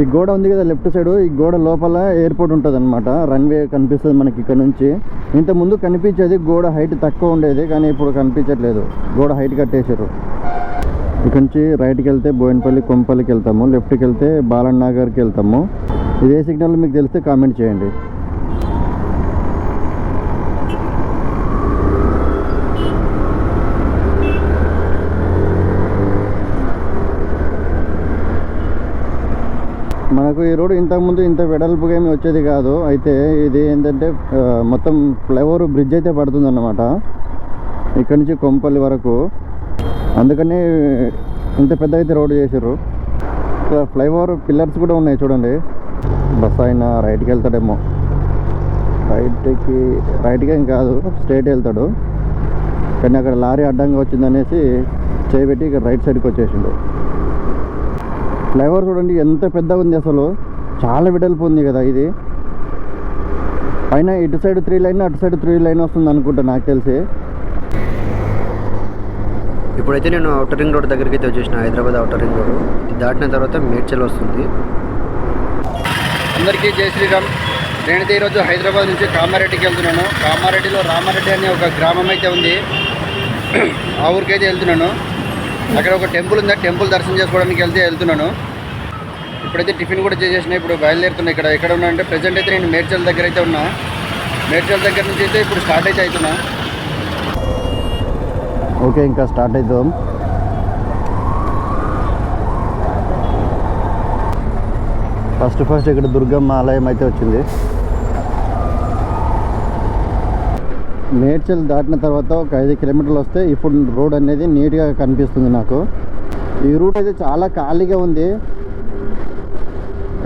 ఈ గోడ ఉంది కదా లెఫ్ట్ సైడ్ ఈ గోడ లోపల ఎయిర్పోర్ట్ ఉంటుంది అనమాట రన్వే కనిపిస్తుంది మనకి ఇక్కడ నుంచి. ఇంతకుముందు ముందు కనిపించేది గోడ హైట్ తక్కువ ఉండేది కానీ ఇప్పుడు కనిపించట్లేదు. గోడ హైట్ కట్టేశారు. ఇక్కడ నుంచి రైట్కి వెళ్తే బోయినపల్లి కొంపల్లికి వెళ్తాము. లెఫ్ట్కి వెళ్తే బాలన్ నగర్కి వెళ్తాము. ఇదే సిగ్నల్ మీకు తెలిస్తే కామెంట్ చేయండి. మనకు ఈ రోడ్ ఇంతకుముందు ఇంత వెడల్పుగా ఏమి వచ్చేది కాదు. అయితే ఇది ఏంటంటే మొత్తం ఫ్లైఓవర్ బ్రిడ్జ్ అయితే పడుతుందన్నమాట. ఇక్కడి ఇక్కడ నుంచి కొంపల్లి వరకు. అందుకని ఇంత పెద్ద అయితే రోడ్డు చేసారు ఇక్కడ ఫ్లైఓవర్ పిల్లర్స్ కూడా ఉన్నాయి చూడండి. బస్ ఆయన రైట్కి వెళ్తాడేమో. రైట్కి రైట్కి ఏం కాదు స్ట్రైట్ వెళ్తాడు. కానీ అక్కడ లారీ అడ్డంగా వచ్చిందనేసి చేయబెట్టి ఇక్కడ రైట్ సైడ్కి వచ్చేసిండు. ఫ్లైఓవర్ చూడండి ఎంత పెద్దగా ఉంది అసలు. చాలా వెడల్పు ఉంది కదా ఇది. పైన ఇటు సైడ్ త్రీ లైన్ అటు సైడ్ త్రీ లైన్ వస్తుంది అనుకుంటా నాకు తెలిసి. ఇప్పుడైతే నేను అవుటర్ రింగ్ రోడ్ దగ్గరికి అయితే వచ్చేసిన హైదరాబాద్ అవుటర్ రింగ్ రోడ్ ఇది దాటిన తర్వాత మేడ్చల్ వస్తుంది. అందరికీ జై శ్రీరామ్. నేనైతే ఈరోజు హైదరాబాద్ నుంచి కామారెడ్డికి వెళ్తున్నాను. కామారెడ్డిలో రామారెడ్డి అనే ఒక గ్రామం అయితే ఉంది. ఆ ఊరికైతే వెళ్తున్నాను. అక్కడ ఒక టెంపుల్ ఉంది? ఆ టెంపుల్ దర్శనం చేసుకోవడానికి వెళ్తే వెళ్తున్నాను. ఇప్పుడైతే టిఫిన్ కూడా చేసేసిన ఇప్పుడు బయలుదేరుతున్నా ఇక్కడ. ఎక్కడ ఉన్నా అంటే ప్రజెంట్ అయితే నేను మేడ్చల్ దగ్గర అయితే ఉన్నా. మేడ్చల్ దగ్గర నుంచి అయితే ఇప్పుడు స్టార్ట్ అయితే అవుతున్నా. ఓకే ఇంకా స్టార్ట్ అవుతాం ఫస్ట్ ఫస్ట్ ఇక్కడ దుర్గమ్మ ఆలయం అయితే వచ్చింది. మేడ్చల్ దాటిన తర్వాత ఒక ఐదు కిలోమీటర్లు వస్తే ఇప్పుడు రోడ్ అనేది నీట్గా కనిపిస్తుంది నాకు. ఈ రూట్ అయితే చాలా ఖాళీగా ఉంది.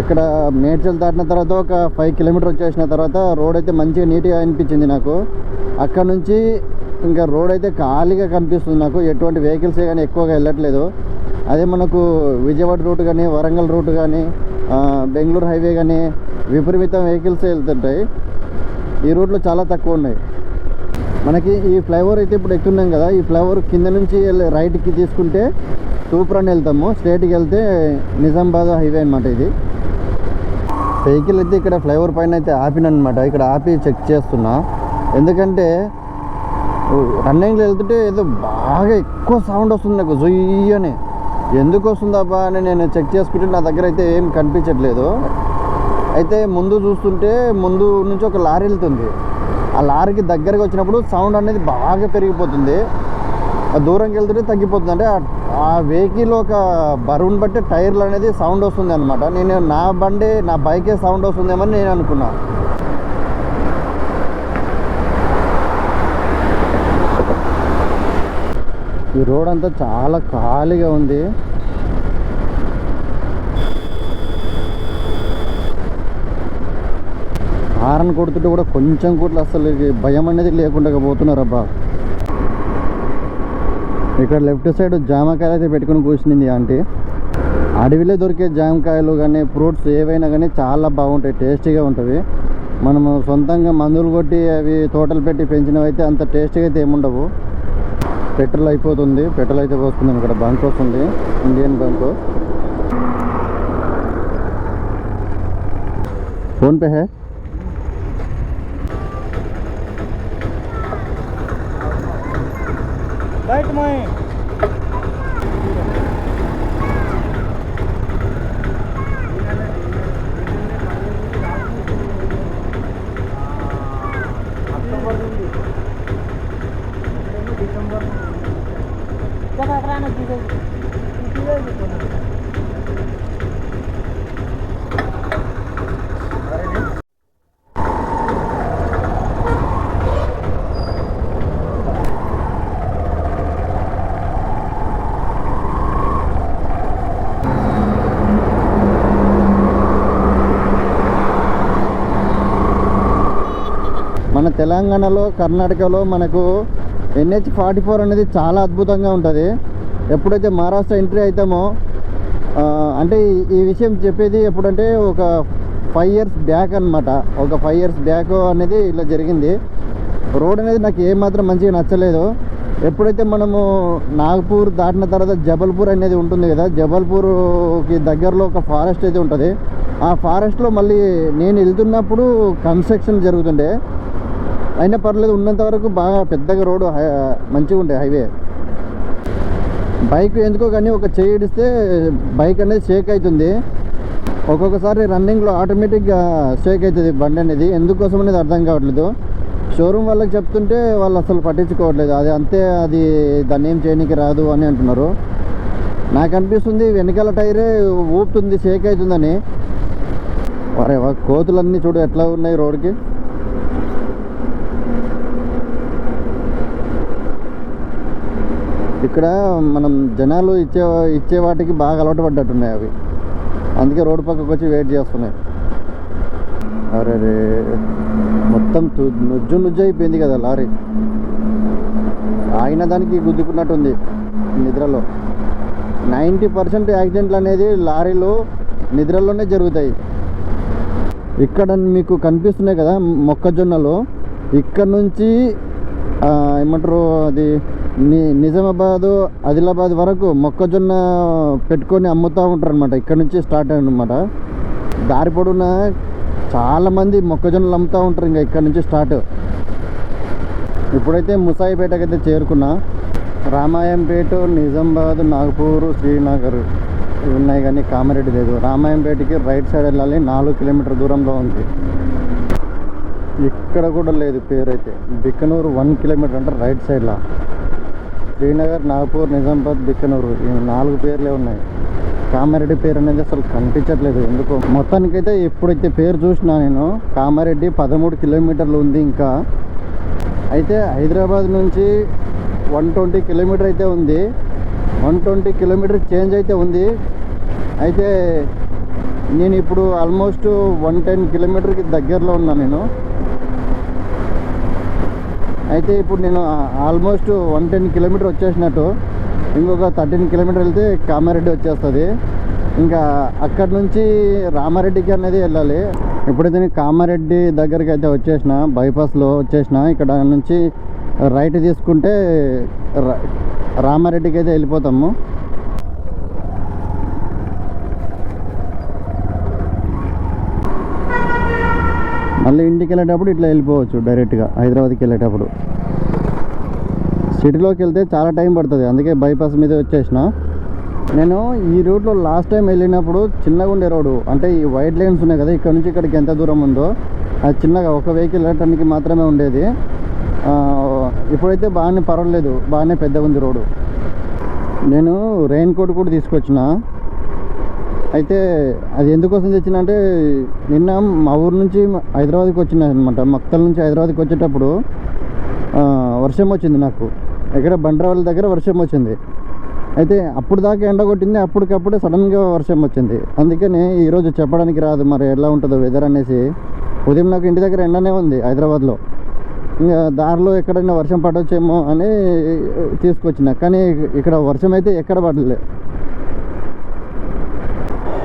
ఇక్కడ మేడ్చల్ దాటిన తర్వాత ఒక ఫైవ్ కిలోమీటర్ వచ్చేసిన తర్వాత రోడ్ అయితే మంచిగా నీట్గా అనిపించింది నాకు. అక్కడ నుంచి ఇంకా రోడ్ అయితే ఖాళీగా కనిపిస్తుంది నాకు. ఎటువంటి వెహికల్స్ కానీ ఎక్కువగా వెళ్ళట్లేదు. అదే మనకు విజయవాడ రూట్ కానీ వరంగల్ రూట్ కానీ బెంగళూరు హైవే కానీ విపరీతం వెహికల్స్ వెళ్తుంటాయి. ఈ రూట్లో చాలా తక్కువ ఉన్నాయి. మనకి ఈ ఫ్లైఓవర్ అయితే ఇప్పుడు ఎక్కుతున్నాం కదా ఈ ఫ్లైఓవర్ కింద నుంచి వెళ్ళి రైట్కి తీసుకుంటే తూప్రాన్ వెళ్తాము. స్ట్రేట్కి వెళ్తే నిజామాబాద్ హైవే అనమాట ఇది. వెహికల్ అయితే ఇక్కడ ఫ్లైఓవర్ పైన అయితే ఆపినమాట ఇక్కడ ఆపి చెక్ చేస్తున్నా. ఎందుకంటే రన్నింగ్లో వెళ్తుంటే ఏదో బాగా ఎక్కువ సౌండ్ వస్తుంది నాకు. జొయ్యి అని. ఎందుకు వస్తుందబ్బా అని నేను చెక్ చేసుకుంటే నా దగ్గర అయితే ఏం కనిపించట్లేదు. అయితే ముందు చూస్తుంటే ముందు నుంచి ఒక లారీ వెళ్తుంది. ఆ లారీకి దగ్గరకు వచ్చినప్పుడు సౌండ్ అనేది బాగా పెరిగిపోతుంది. దూరంకి వెళ్తుంటే తగ్గిపోతుంది. అంటే ఆ- వెహికల్ ఒక బరువుని బట్టి టైర్లు అనేది సౌండ్ వస్తుంది అనమాట నేను నా బండి నా బైకే సౌండ్ వస్తుందేమని నేను అనుకున్నాను ఈ రోడ్ అంతా చాలా ఖాళీగా ఉంది. హారన్ కొడుతుంటే కూడా కొంచెం కూడా అసలు భయం అనేది లేకుండా పోతున్నారు అబ్బా ఇక్కడ లెఫ్ట్ సైడ్ జామకాయలు అయితే పెట్టుకుని కూర్చునింది ఆంటీ. అడవిలో దొరికే జామకాయలు కానీ ఫ్రూట్స్ ఏవైనా కానీ చాలా బాగుంటాయి టేస్టీగా ఉంటుంది మనము సొంతంగా మందులు కొట్టి అవి తోటలు పెట్టి పెంచినవి అయితే అంత టేస్టీగా అయితే ఏముండవు. పెట్రోల్ అయిపోతుంది పెట్రోల్ అయితే పోసుకుందాం ఇక్కడ బంక్ వస్తుంది ఇండియన్ బంక్. ఫోన్పే హే? बैठ मैं మన తెలంగాణలో కర్ణాటకలో మనకు ఎన్హెచ్ ఫార్టీ ఫోర్ అనేది చాలా అద్భుతంగా ఉంటుంది. ఎప్పుడైతే మహారాష్ట్ర ఎంట్రీ అవుతామో అంటే ఈ- విషయం చెప్పేది ఎప్పుడంటే ఒక ఫైవ్ ఇయర్స్ బ్యాక్ అన్నమాట. ఒక ఫైవ్ ఇయర్స్ బ్యాక్ అనేది ఇలా జరిగింది. రోడ్ అనేది నాకు ఏమాత్రం మంచిగా నచ్చలేదు. ఎప్పుడైతే మనము నాగపూర్ దాటిన తర్వాత జబల్పూర్ అనేది ఉంటుంది కదా జబల్పూర్కి దగ్గరలో ఒక ఫారెస్ట్ అయితే ఉంటుంది. ఆ ఫారెస్ట్లో మళ్ళీ నేను వెళ్తున్నప్పుడు కన్స్ట్రక్షన్ జరుగుతుండే. అయినా పర్లేదు ఉన్నంత వరకు బాగా పెద్దగా రోడ్డు హై- మంచిగా ఉండే హైవే. బైక్ ఎందుకో కానీ ఒక చేయి ఇడిస్తే బైక్ అనేది షేక్ అవుతుంది. ఒక్కొక్కసారి రన్నింగ్లో ఆటోమేటిక్గా షేక్ అవుతుంది బండి అనేది. ఎందుకోసం అనేది అర్థం కావట్లేదు. షోరూమ్ వాళ్ళకి చెప్తుంటే వాళ్ళు అసలు పట్టించుకోవట్లేదు. అది అంతే అది దాన్ని ఏం చేయడానికి రాదు అని అంటున్నారు. నాకు అనిపిస్తుంది వెనకాల టైరే ఊపుతుంది షేక్ అవుతుందని. అరే కోతులన్నీ చూడు ఎట్లా ఉన్నాయి రోడ్కి. ఇక్కడ మనం జనాలు ఇచ్చే ఇచ్చే వాటికి బాగా అలవాటు పడ్డట్టున్నాయి అవి. అందుకే రోడ్డు పక్కకు వచ్చి వెయిట్ చేస్తున్నాయి. అరే రే మొత్తం నుజ్జు నుజ్జు అయిపోయింది కదా లారీ. ఆగిన దానికి గుద్దుకున్నట్టుంది నిద్రలో. నైంటీ పర్సెంట్ యాక్సిడెంట్లు అనేది లారీలు నిద్రలోనే జరుగుతాయి. ఇక్కడ మీకు కనిపిస్తున్నాయి కదా మొక్కజొన్నలు. ఇక్కడ నుంచి ఏమంటారు అది నిజామాబాదు ఆదిలాబాద్ వరకు మొక్కజొన్న పెట్టుకొని అమ్ముతూ ఉంటారు అనమాట ఇక్కడ నుంచి స్టార్ట్ అనమాట దారి పొడవునా చాలామంది మొక్కజొన్నలు అమ్ముతూ ఉంటారు ఇంకా ఇక్కడ నుంచి స్టార్ట్. ఇప్పుడైతే ముసాయిపేటకి అయితే చేరుకున్నా. రామాయంపేట నిజామాబాద్ నాగపూర్ శ్రీనగర్ ఇవి ఉన్నాయి కానీ కామారెడ్డి లేదు. రామాయంపేటకి రైట్ సైడ్ వెళ్ళాలి నాలుగు కిలోమీటర్ దూరంలో ఉంది. ఇక్కడ కూడా లేదు పేరు అయితే బిక్కనూరు వన్ కిలోమీటర్ అంటే రైట్ సైడ్లో. శ్రీనగర్ నాగపూర్ నిజామాబాద్ బిక్కనూరు ఈ నాలుగు పేర్లే ఉన్నాయి. కామారెడ్డి పేరు అనేది అసలు కనిపించట్లేదు. ఎందుకో మొత్తానికైతే ఎప్పుడైతే పేరు చూసినా నేను కామారెడ్డి పదమూడు కిలోమీటర్లు ఉంది ఇంకా. అయితే హైదరాబాద్ నుంచి వన్ ట్వంటీ కిలోమీటర్ అయితే ఉంది. వన్ ట్వంటీ కిలోమీటర్ చేంజ్ అయితే ఉంది. అయితే నేను ఇప్పుడు ఆల్మోస్ట్ వన్ టెన్ కిలోమీటర్కి దగ్గరలో ఉన్నా నేను. అయితే ఇప్పుడు నేను ఆల్మోస్ట్ వన్ టెన్ కిలోమీటర్ వచ్చేసినట్టు ఇంకొక థర్టీన్ కిలోమీటర్ వెళ్తే కామారెడ్డి వచ్చేస్తుంది. ఇంకా అక్కడ నుంచి రామారెడ్డికి అనేది వెళ్ళాలి. ఇప్పుడైతే నేను కామారెడ్డి దగ్గరికి అయితే వచ్చేసిన బైపాస్లో వచ్చేసిన ఇక్కడ నుంచి రైట్ తీసుకుంటే ర- రామారెడ్డికి అయితే వెళ్ళిపోతాము. మళ్ళీ ఇంటికి వెళ్ళేటప్పుడు ఇట్లా వెళ్ళిపోవచ్చు డైరెక్ట్గా హైదరాబాద్కి వెళ్ళేటప్పుడు. సిటీలోకి వెళ్తే చాలా టైం పడుతుంది అందుకే బైపాస్ మీద వచ్చేసిన. నేను ఈ రూట్లో లాస్ట్ టైం వెళ్ళినప్పుడు చిన్నగా ఉండే రోడ్డు అంటే ఈ వైట్ లైన్స్ ఉన్నాయి కదా ఇక్కడ నుంచి ఇక్కడికి ఎంత దూరం ఉందో అది చిన్నగా ఒక వెహికల్ వెళ్ళటానికి మాత్రమే ఉండేది. ఇప్పుడైతే బాగానే పర్వాలేదు బాగానే పెద్దగా ఉంది రోడ్డు. నేను రెయిన్ కోట్ కూడా తీసుకొచ్చిన. అయితే అది ఎందుకోసం తెచ్చిన అంటే నిన్న మా ఊరు నుంచి హైదరాబాద్కి వచ్చిన అనమాట మక్తల నుంచి హైదరాబాద్కి వచ్చేటప్పుడు వర్షం వచ్చింది నాకు. ఎక్కడ బండ్రావళి దగ్గర వర్షం వచ్చింది. అయితే అప్పుడు దాకా ఎండ కొట్టింది అప్పటికప్పుడే సడన్గా వర్షం వచ్చింది. అందుకని ఈరోజు చెప్పడానికి రాదు మరి ఎలా ఉంటుందో వెదర్ అనేసి. ఉదయం నాకు ఇంటి దగ్గర ఎండనే ఉంది హైదరాబాద్లో. ఇంకా దారిలో ఎక్కడైనా వర్షం పడవచ్చేమో అని తీసుకొచ్చిన. కానీ ఇక్కడ వర్షం అయితే ఎక్కడ పడలేదు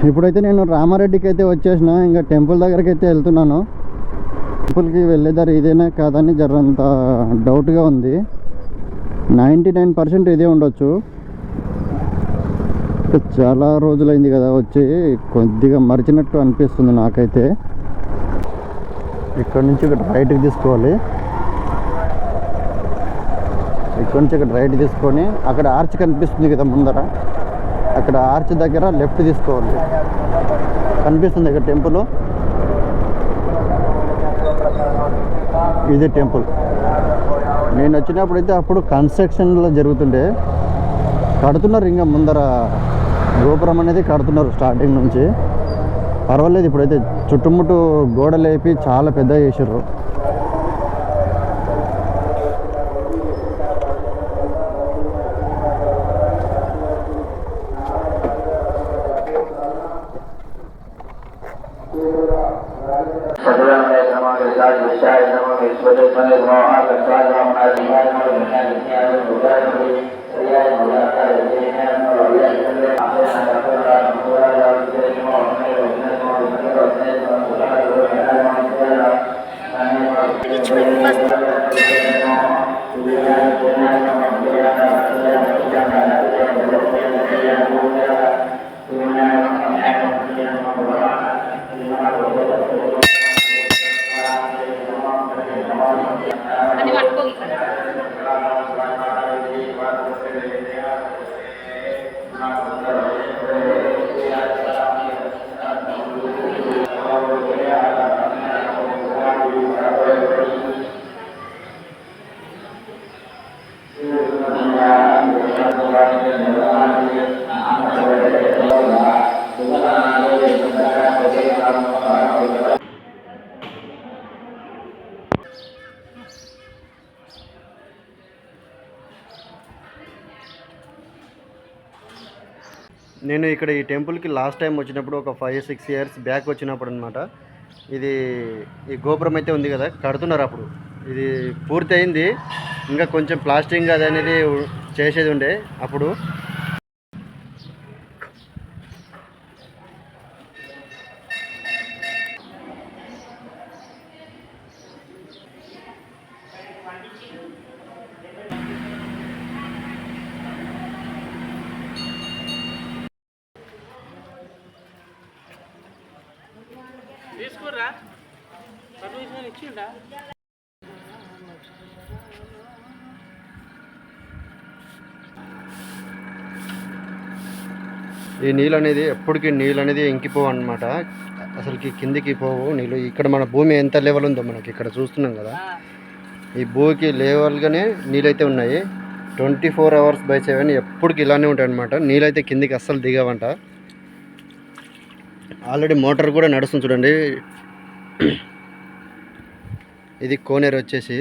ఇప్పుడైతే నేను రామారెడ్డికి అయితే వచ్చేసిన ఇంకా టెంపుల్ దగ్గరికి అయితే వెళ్తున్నాను. టెంపుల్కి వెళ్ళేదారు ఇదేనా కాదని జరంత డౌట్గా ఉంది. నైంటీ నైన్ పర్సెంట్ ఇదే ఉండొచ్చు. చాలా రోజులైంది కదా వచ్చి కొద్దిగా మరిచినట్టు అనిపిస్తుంది నాకైతే. ఇక్కడ నుంచి ఇక్కడ రైట్కి తీసుకోవాలి. ఇక్కడ నుంచి ఇక్కడ రైట్ తీసుకొని అక్కడ ఆర్చ్ కనిపిస్తుంది కదా ముందర. అక్కడ ఆర్చ్ దగ్గర లెఫ్ట్ తీసుకోవాలి. కనిపిస్తుంది ఇక్కడ టెంపుల్ ఇది టెంపుల్ నేను వచ్చినప్పుడు అయితే అప్పుడు కన్స్ట్రక్షన్లో జరుగుతుండే. కడుతున్నారు ఇంకా ముందర గోపురం అనేది కడుతున్నారు స్టార్టింగ్ నుంచి. పర్వాలేదు ఇప్పుడైతే చుట్టుముట్టు గోడలు వేపి చాలా పెద్ద చేసారు Gracias. నేను ఇక్కడ ఈ టెంపుల్కి లాస్ట్ టైం వచ్చినప్పుడు ఒక ఫైవ్ సిక్స్ ఇయర్స్ బ్యాక్ వచ్చినప్పుడు అనమాట ఇది ఈ గోపురం అయితే ఉంది కదా కడుతున్నారు అప్పుడు. ఇది పూర్తి అయింది ఇంకా కొంచెం ప్లాస్టింగ్ అది అనేది చేసేది ఉండే అప్పుడు. ఈ నీళ్ళు అనేది ఎప్పటికీ నీళ్ళు అనేది ఇంకిపోవు అనమాట అసలుకి కిందికి పోవు నీళ్ళు. ఇక్కడ మన భూమి ఎంత లెవెల్ ఉందో మనకి ఇక్కడ చూస్తున్నాం కదా. ఈ భూమికి లెవెల్గానే నీళ్ళైతే ఉన్నాయి. Twenty four hours by seven ఎప్పటికి ఇలానే ఉంటాయి అనమాట నీళ్ళైతే కిందికి అస్సలు దిగవంట. ఆల్రెడీ మోటార్ కూడా నడుస్తుంది చూడండి. ఇది కోనేరు వచ్చేసి.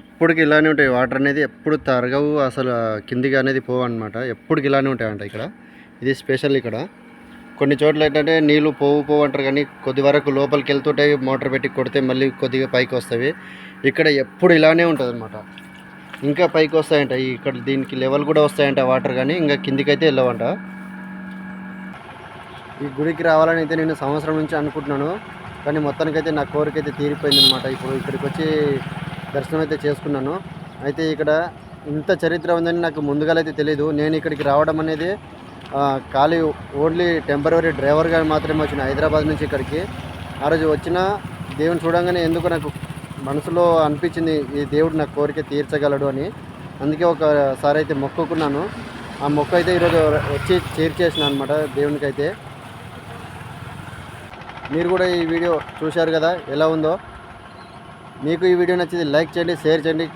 ఎప్పటికి ఇలానే ఉంటాయి. వాటర్ అనేది ఎప్పుడు తరగవు. అసలు కిందికి అనేది పోవు అనమాట ఎప్పటికి ఇలానే ఉంటాయంట ఇక్కడ. ఇది స్పెషల్ ఇక్కడ. కొన్ని చోట్ల ఏంటంటే నీళ్ళు పోవు పోవు అంటారు కానీ కొద్ది వరకు లోపలికి వెళ్తుంటాయి మోటార్ పెట్టి కొడితే మళ్ళీ కొద్దిగా పైకి వస్తాయి. ఇక్కడ ఎప్పుడు ఇలానే ఉంటుంది అనమాట ఇంకా పైకి వస్తాయంట. ఇక్కడ దీనికి లెవెల్ కూడా వస్తాయంట వాటర్ కానీ. ఇంకా కిందికైతే వెళ్ళవంట. ఈ గుడికి రావాలని అయితే నేను సంవత్సరం నుంచి అనుకుంటున్నాను. కానీ మొత్తానికైతే నా కోరిక అయితే తీరిపోయింది అనమాట ఇప్పుడు ఇక్కడికి వచ్చి దర్శనం అయితే చేసుకున్నాను. అయితే ఇక్కడ ఇంత చరిత్ర ఉందని నాకు ముందుగా అయితే తెలియదు నేను ఇక్కడికి రావడం అనేది ఖాళీ ఓన్లీ టెంపరీ డ్రైవర్గా మాత్రమే వచ్చిన హైదరాబాద్ నుంచి ఇక్కడికి. ఆ రోజు వచ్చిన దేవుని చూడంగానే ఎందుకు నాకు మనసులో అనిపించింది ఈ దేవుడు నా కోరిక తీర్చగలడు అని. అందుకే ఒకసారి అయితే మొక్కుకున్నాను. ఆ మొక్క అయితే ఈరోజు వచ్చి చేర్చేసిన అనమాట దేవునికి అయితే మీరు కూడా ఈ వీడియో చూశారు కదా ఎలా ఉందో? మీకు ఈ వీడియో నచ్చింది లైక్ చేయండి షేర్ చేయండి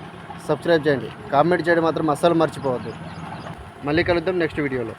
సబ్స్క్రైబ్ చేయండి. కామెంట్ చేయడం మాత్రం అస్సలు మర్చిపోవద్దు. మళ్ళీ కలుద్దాం నెక్స్ట్ వీడియోలో.